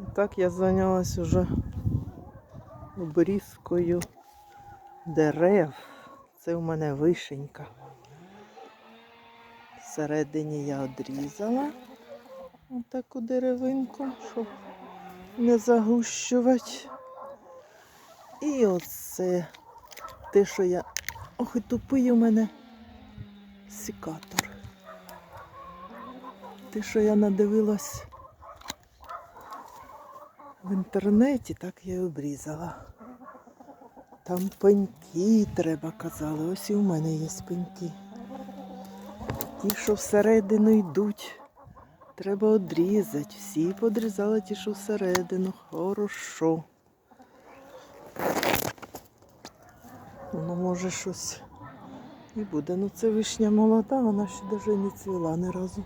І так я зайнялась уже обрізкою дерев. Це у мене вишенька. Всередині я одрізала отаку деревинку, щоб не загущувати. І оце те, що я. Ох, і тупий у мене секатор. Те, що я надивилась в інтернеті, так я й обрізала. Там пеньки треба, казали. Ось і у мене є пеньки. Ті, що всередину йдуть, треба одрізати. Всі подрізали ті, що всередину. Хорошо. Воно може щось і буде. Ну це вишня молода, вона ще навіть не цвіла ні разу.